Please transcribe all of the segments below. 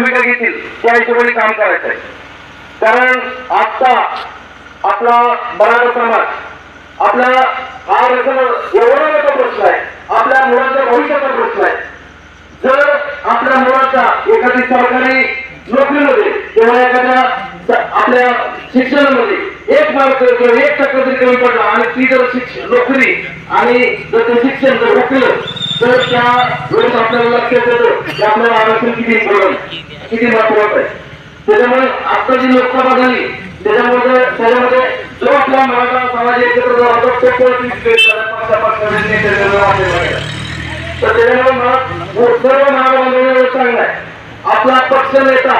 भूमिका घेतील त्या हिशोबाने काम करायचं आहे कारण आता आपला मराठा समाज आपला हा आरक्षण एवढा मोठा प्रश्न आहे आपल्या मुलांच्या भविष्याचा प्रश्न आहे. जर आपल्या मुलाचा एखादी सरकारी नोकरीमध्ये किंवा एखाद्या आपल्या शिक्षणामध्ये एक मार्क किंवा एक टक्का जरी कमी पडला आणि ती जर शिक्षण नोकरी आणि जर ते शिक्षण जर हुकलं तर त्या वेळेस आपल्याला लक्षात येतं की आपल्याला आरक्षण किती इम्पॉर्टंट किती महत्वाचं आहे त्याच्यामुळे आता जी लोकसभा झाली त्याच्यामध्ये त्याच्यामध्ये जो आपला मराठा समाज एकत्र जो तो तर त्याच्यामुळे मला सर्व महाराजांना चांगला आहे आपला पक्ष नेता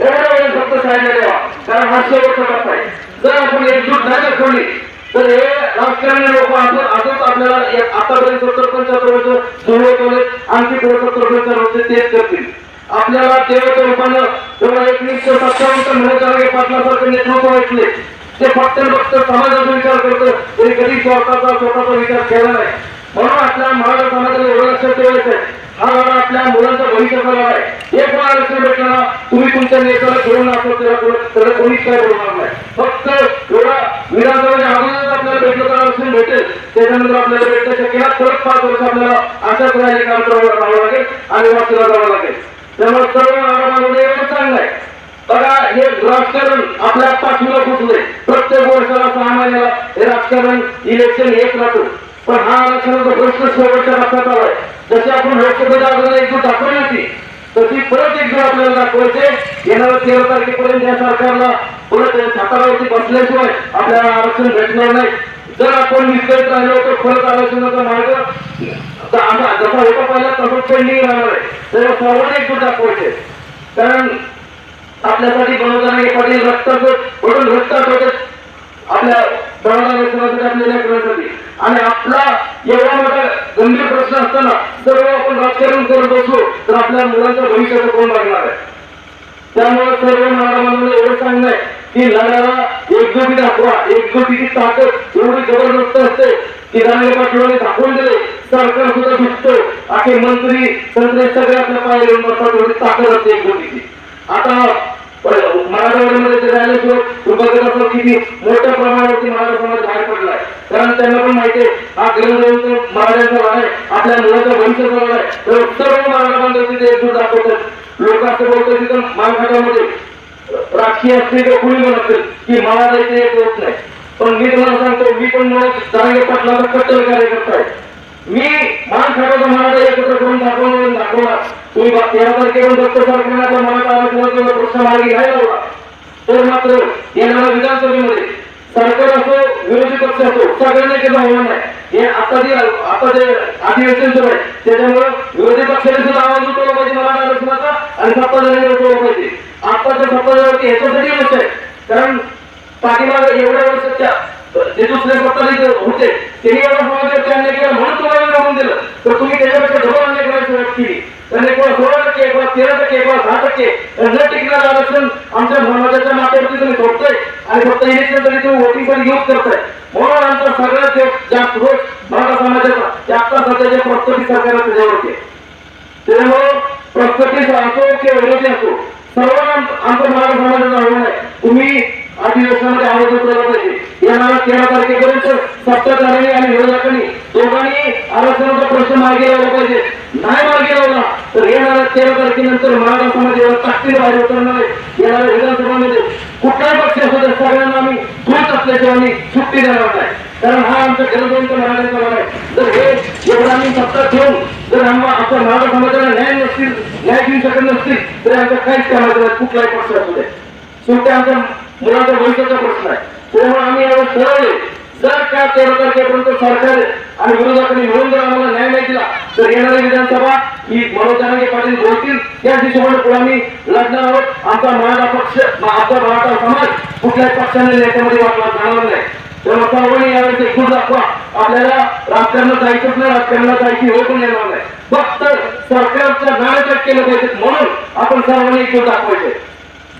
एवढ्या वेळेस फक्त साहेब ठेवा कारण हा शेवटचा टप्पा आहे जर आपण एकजूट नाही दाखवली तर हे राजकारणी लोक आपण आजच आपल्याला आतापर्यंत सत्तर पंच्याहत्तर वर्ष होते आणखी पुढे सत्तर पंच्याहत्तर वर्ष तेच करतील. आपल्याला देवाच्या रूपानं जेव्हा एकोणीसशे सत्तावन्न म्हणत पाटलासारखं नेतृत्व ऐकले. ते फक्त फक्त समाजाचा विचार करतं. तरी कधी स्वतःचा स्वतःचा विचार केला नाही. म्हणून आपल्या मराठा समाजाला एवढं लक्षात ठेवायचं आहे. हा लढा आपल्या मुलांचा भविष्याचा आहे. एक वेळा लक्ष भेटणार तुम्ही तुमच्या नेत्याला घेऊन असतो त्याला कोणीच काय बोलणार नाही. फक्त एवढा विधानसभेच्या अगोदरच आपल्याला भेटलं तर आरक्षण भेटेल त्याच्यानंतर आपल्याला भेटण्याच्या केला परत पाच वर्ष आपल्याला अशाच राहिले काम करावं राहावं लागेल आणि वाचला जावं लागेल. त्यामुळे सर्व आरामामध्ये एवढं चांगलं आहे. बघा हे राजकारण आपल्या पाठीला फुटलंय प्रत्येक वर्षाला सहा महिन्याला हे राजकारण इलेक्शन येत राहतो. पण हा आरक्षणाचा प्रश्न शेवटच्या लक्षात आलाय जसे आपण लोकसभेच्या अगोदर एकजूट दाखवली होती तशी परत एकजूट आपल्याला दाखवायचे येणाऱ्या तेरा तारखेपर्यंत या सरकारला परत सातारावरती बसल्याशिवाय आपल्याला आरक्षण भेटणार नाही. जर आपण विकत राहिलो तर परत आरक्षणाचा मार्ग आता जसा होता पहिला तसंच पेंडिंग राहणार आहे. तर सर्वांनी एकजूट दाखवायचे कारण आपल्यासाठी बनवताना हे पाटील रक्ताचं पडून रक्तात होते आपल्या बनवणाऱ्या आपल्या लेकरांसाठी आणि आपला एवढा मोठा गंभीर प्रश्न असताना जर आपण राजकारण करत बसलो तर आपल्या मुलांचं भविष्याचं कोण लागणार आहे? त्यामुळे सर्व महाराजांमध्ये एवढं सांगणं आहे. की लढायला एकजुटी दाखवा एकजुटीची ताकद एवढी जबरदस्त असते की दानवे दाखवून दिले सरकार सुद्धा दिसतो आखे मंत्री तंत्र सगळे आपल्या येऊन बसतात एवढी ताकद असते एकजुटीची आता मराठवाड्यामध्ये ते राहिल्याशिवाय दुर्भाग्य किती मोठ्या प्रमाणावरती मराठा समाज बाहेर पडलाय. कारण त्यांना पण माहिती आहे हा ग्रंथ मराठ्यांचा आहे आपल्या मुलाच्या भविष्याचा आहे. तर सर्व मराठा एकजूट दाखवतात. लोक असं बोलतात तिथं मानखाटामध्ये राखी असतील किंवा कुणी म्हणत की मला जायचं एक होत नाही. पण मी तुम्हाला सांगतो मी पण चांगले पाटलाचा कट्टर कार्यकर्ता आहे. मी मान खाटाचा मराठा एकत्र करून दाखवून दाखवला तुम्ही तेरा तारखेकडून दत्त सरकारचा मराठा आरक्षणाचा प्रश्न मार्गी घ्यायला लावला तर मात्र येणाऱ्या विधानसभेमध्ये सरकार असो विरोधी पक्ष असो सगळ्यांना केलं होणार नाही. हे आता जे आता जे अधिवेशन सुरू आहे त्याच्यामुळे विरोधी पक्षाने सुद्धा आवाज उठवला पाहिजे मराठा आरक्षणाचा आणि सत्ताधाऱ्यांनी उठवला पाहिजे. आताच्या सत्ताधाऱ्यावरती ह्याच्यासाठी लक्ष कारण पाठीमागे एवढ्या वर्षाच्या जे दुसरे सत्ताधारी होते त्यांनी एवढा समाजावरती अन्याय केला म्हणून तुम्हाला निवडून दिलं. तर तुम्ही त्याच्यापेक्षा डबल अन्याय सुरुवात केली तर एक वेळा सोळा टक्के एक वेळा तेरा टक्के एक वेळा दहा टक्के न टिकणार आरक्षण आमच्या समाजाच्या माथ्यावरती तुम्ही आणि फक्त इलेक्शन तरी तुम्ही वोटिंग पण यूज करताय म्हणून आमचा सगळ्यात जास्त मराठा समाजाचा ते आता सध्याच्या प्रस्तुती सरकार त्याच्यावरती. असो किंवा विरोधी असो सर्वांना आम- मराठा समाजाचं आव्हान आहे. तुम्ही अधिवेशनामध्ये आवाज उठवला पाहिजे. येणाऱ्या तेरा तारखेपर्यंत सत्ताधाऱ्यांनी आणि विरोधकांनी दोघांनी आरक्षणाचा प्रश्न मार्गी लावला पाहिजे. नाही मार्गी लावला तर येणाऱ्या तेरा तारखेनंतर मराठा समाज एवढा ताकदीने बाहेर उतरणार आहे. येणाऱ्या विधानसभामध्ये कुठलाही पक्ष असू सगळ्यांना आम्ही धूत असल्याशिवाय आम्ही सुट्टी देणार नाही. कारण हा आमचा गरजेचा मराठ्यांचा लढा आहे जर हे एवढं आम्ही सत्ता ठेवून जर आम्हाला आमच्या मराठा समाजाला न्याय नसतील न्याय देऊ शकत नसतील तर आमच्या काहीच कामाचं नाही कुठलाही प्रश्न असू दे. शेवटी आमच्या मुलांच्या भविष्याचा प्रश्न आहे. त्यामुळे आम्ही यावर ठरवले जर का तेरा तारखेपर्यंत सरकार आणि विरोधकांनी मिळून जर आम्हाला न्याय नाही दिला तर येणारी विधानसभा ही मनोज जरांगे पाटील बोलतील. त्याच हिशोबाने पुढे आम्ही लढणार आहोत. आमचा मराठा पक्ष आमचा मराठा समाज कुठल्याही पक्षाने नेत्यामध्ये वाटला जाणार नाही. तेव्हा यावेळेस एकूण दाखवा. आपल्याला राजकारणात जायचंच नाही राजकारणात जायची वेळ पण येणार नाही. फक्त सरकारच्या नाण्याच्या केलं पाहिजे म्हणून आपण सर्वांनी एकूण दाखवायचे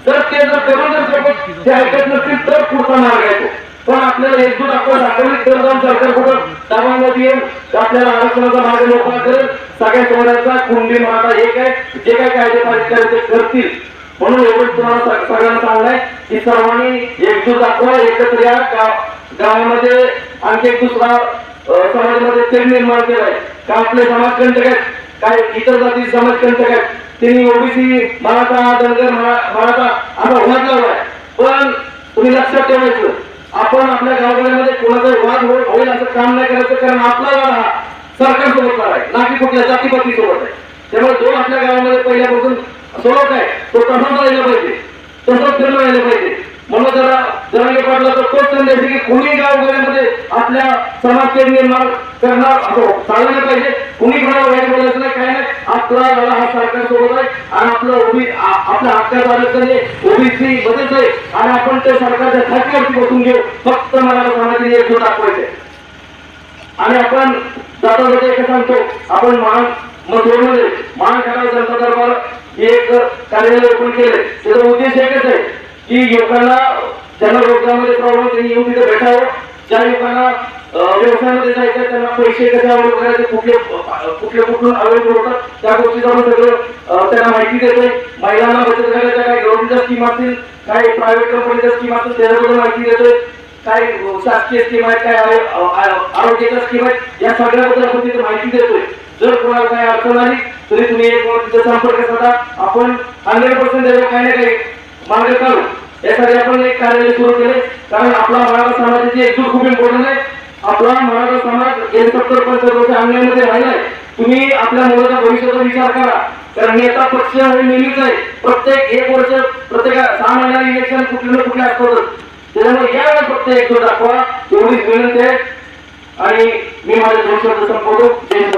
जर ते जर करून जर सोबत ते ऐकत नसतील तर पुढचा मार्ग येतो पण आपल्याला एकजूट आपण दाखवली तर जाऊन सरकार कुठं? दबावामध्ये येईल. तर आपल्याला आरक्षणाचा मार्ग मोकळा करेल सगळ्या समाजाचा कुंडी मराठा एक आहे. जे काय कायदे पारित करायचे ते करतील. म्हणून एवढं तुम्हाला सग- सगळ्यांना सांगणं की सर्वांनी एकजूट दाखवा एकत्र या. गाव- गावामध्ये आणखी एक दुसरा समाजामध्ये तेल निर्माण केलाय. का आपले समाजकंटक आहेत काय इतर जाती समाजकंटक आहेत. त्यांनी ओबीसी मराठा धनगर मराठा असा वाद लावलाय. पण तुम्ही लक्षात ठेवायचं आपण आपल्या गावगाड्यामध्ये कोणाचा वाद होईल असं काम नाही करायचं कारण आपला वाद हा सरकार सोबत आहे. ना की कुठल्या जातीपाती सोबत आहे. त्यामुळे जो आपल्या गावामध्ये पहिल्यापासून सोडत आहे तो तसाच राहिला पाहिजे. तसंच फिरणं राहिलं पाहिजे. म्हणून जरा जरांगे पाटला तर तोच संदेश की कुणी गावगाड्यामध्ये आपल्या समाजचे निर्माण करणार असो चालवलं पाहिजे. कुणी कोणाला वाईट बोलायचं नाही काय नाही. आपला लढा हा सरकार सोबत आहे आणि आपलं ओबी आपल्या हक्काचं आरक्षण हे ओबीसी बदलत आहे. आणि आपण ते सरकारच्या खात्यावरती बसून घेऊ. फक्त मला समाजाची एक दाखवायचे आणि आपण जाता जाता एक सांगतो. आपण महान मथुरमध्ये महान खरा जनता दरबार एक कार्यालय ओपन केले त्याचा उद्देश आहे की युवकांना ज्यांना रोजगारामध्ये प्रॉब्लेम त्यांनी येऊन तिथे भेटावं. ज्या युवकांना व्यवसायामध्ये जायचं त्यांना पैसे कसे अवेलेबल करायचे कुठले कुठले कुठून अवेलेबल होतात त्या गोष्टीचं आपण सगळं त्यांना माहिती देतोय. महिलांना बचत करायच्या काही गव्हर्नमेंटच्या स्कीम असतील काही प्रायव्हेट कंपनीच्या स्कीम असतील त्याच्याबद्दल माहिती देतोय. काय शासकीय स्कीम आहेत काय आरोग्याच्या स्कीम आहेत या सगळ्याबद्दल आपण तिथे माहिती देतोय. जर कोणाला काय अडचण आली तरी तुम्ही एक तिथे संपर्क साधा. आपण हंड्रेड पर्सेंट त्याच्या काही ना काही मार्ग काढू. यासाठी आपण एक कार्यालय सुरू केले कारण आपला मराठा समाजाची एकजूट खूप इम्पॉर्टंट आहे. आपला मराठा समाज गेले सत्तर पंच्याहत्तर वर्ष राहिलाय. तुम्ही आपल्या मुलाच्या भविष्याचा विचार करा. कारण नेता पक्ष हे नेहमीच आहे. प्रत्येक एक वर्ष प्रत्येक सहा महिन्याला इलेक्शन कुठले ना कुठले असतातच. त्याच्यामुळे यावेळेस फक्त एकजूट दाखवा. एवढीच विनंती आहे. आणि मी माझ्या भविष्यात संपवतो. जय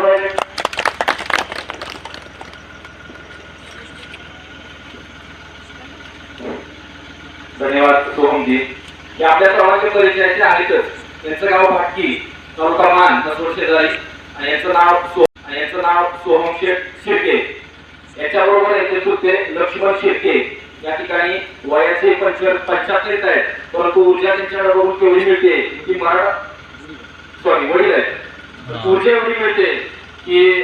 धन्यवाद सोहमजी हे आपल्या सर्वांच्या परिचयाचे आहेतच यांचं गाव भाटकी तालुका मान नसवड शेजारी. आणि याचं नाव सो आणि याचं नाव सोहम शेठ शिर्के याच्याबरोबर याचे चुलते लक्ष्मण शिर्के या ठिकाणी वयाचे पंच येत आहेत. परंतु ऊर्जा त्यांच्याकडे बघून केवढी मिळते की मराठा सॉरी वडील आहेत. ऊर्जा एवढी मिळते की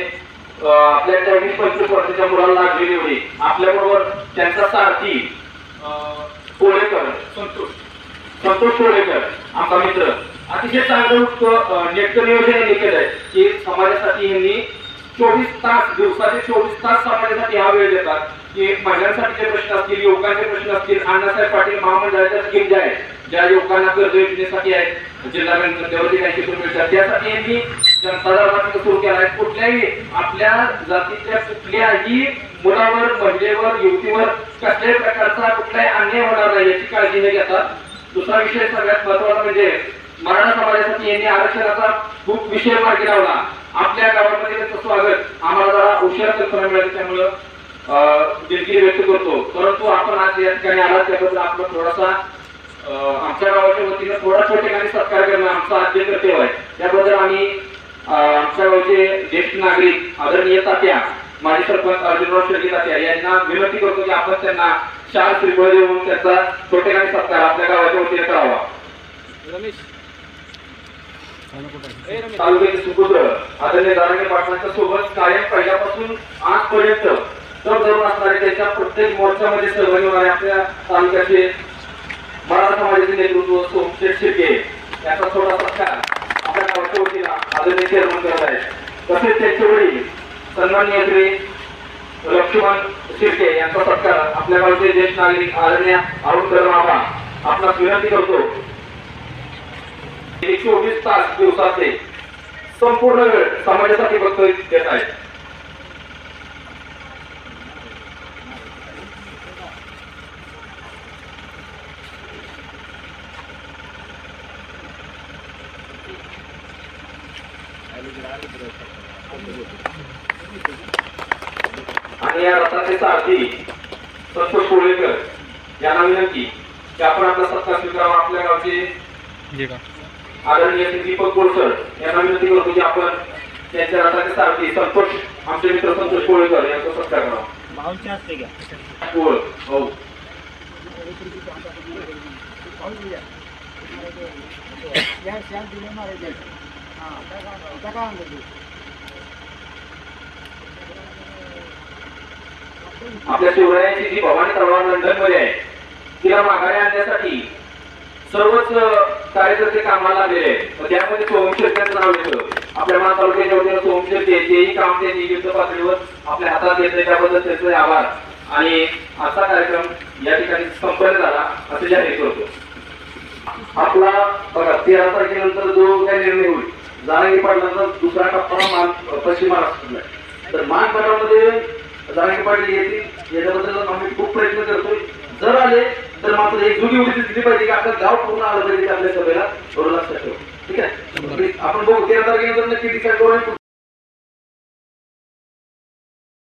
आपल्या त्या वीस पंचवीस वर्षाच्या मुलाला लागलेली एवढी. आपल्या बरोबर त्यांचा सारथी अं, कोळेकर. संतोष. संतोष कोळेकर आमचा मित्र. अतिशय चांगलं नेटकं नियोजन यांनी केलंय की समाजासाठी यांनी चोवीस तास दिवसाचे चोवीस तास समाजासाठी हा वेळ देतात की महिलांसाठीचे प्रश्न असतील युवकांचे प्रश्न असतील अण्णासाहेब पाटील महामंडळाच्या स्कीम ज्या आहेत ज्या युवकांना कर्ज योजनेसाठी आहेत जिल्हा बँक मध्यवर्ती बँकेतून मिळतात त्यासाठी यांनी जनता दरबार सुरू केला आहे कुठल्याही आपल्या जातीच्या कुठल्याही मुलावर महिलेवर युवतीवर कसल्याही प्रकारचा कुठलाही अन्याय होणार नाही याची काळजी न घेता दुसरा विषय सगळ्यात महत्त्वाचा म्हणजे मराठा समाजासाठी यांनी आरक्षणाचा खूप विषय मार्गी लावला. आपल्या गावामध्ये त्याचं स्वागत. आम्हाला जरा उशिरा कल्पना मिळाली त्यामुळं अं, दिलगिरी व्यक्त करतो. परंतु आपण आज या ठिकाणी आलात त्याबद्दल आपलं थोडासा आमच्या गावाच्या वतीनं थोडा ठिकाणी सत्कार करणं आमचा आद्य कर्तव्य आहे. त्याबद्दल आम्ही आमच्या गावचे ज्येष्ठ नागरिक आदरणीय तात्या माजी सरपंच अर्जुनराव शेळके तात्या यांना विनंती करतो की आपण त्यांना चार श्रीफळ देऊन त्याचा छोटेखानी सत्कार आपल्या गावाच्या वतीने करावा. तालुक्याचे सुपुत्र आदरणीय दारांगे पाटलांच्या सोबत कायम पहिल्यापासून आजपर्यंत तर धरून असणारे त्यांच्या प्रत्येक मोर्चामध्ये सहभागी होणारे आपल्या तालुक्याचे मराठा समाजाचे नेतृत्व सोमशेठ शिर्के याचा थोडा सत्कार आपल्या गावाच्या वतीला आदरणीय चेअरमन करत आहेत. तसेच त्यांचे वडील सन्माननीय श्री लक्ष्मण शिर्के यांचा सत्कार आपल्या गावचे ज्येष्ठ नागरिक आदरणीय अरुण बाबा आपणास विनंती करतो. एकशे चोवीस तास दिवसाचे संपूर्ण वेळ समाजासाठी फक्त देत आहेत. आणि या रथाचे सारथी संतोष कोळेकर यांना विनंती की आपण आपला सत्कार स्वीकारावा आपल्या गावचे आदरणीय दीपक बोरसर यांना विनंती करतो की आपण त्यांच्या रथाचे सारथी संतोष आमचे मित्र संतोष कोळेकर यांचा सत्कार करावा. भाऊंचे असते का कोळ हो. आपल्या शिवरायांची जी भवानी तलवार लंडनमध्ये आहे तिला माघारी आणण्यासाठी सर्वच कार्यकर्ते कामाला लागलेले आहेत. त्यामध्ये सोमशेर नाव येतं. आपल्या मान तालुक्याच्या वतीनं सोमशेर ते तेही काम त्यांनी युद्ध पातळीवर आपल्या हातात घेतले त्याबद्दल त्यांचे आभार. आणि असा कार्यक्रम या ठिकाणी संपन्न झाला असं जाहीर करतो. आपला बघा तेरा तारखेनंतर जो काही निर्णय होईल जारांगी पाटलांचा दुसरा टप्पा मान पश्चिम महाराष्ट्रातला तर मान गटामध्ये जारांगी पाटील येतील याच्याबद्दल आम्ही खूप प्रयत्न करतोय. जर आले तर मात्र एक जुनी उडी दिली पाहिजे की आपलं गाव पूर्ण आलं पाहिजे आपल्या सभेला. एवढं लक्षात ठेवा. ठीक आहे? आपण बघू तेरा तारखेनंतर नक्की डिसाईड करू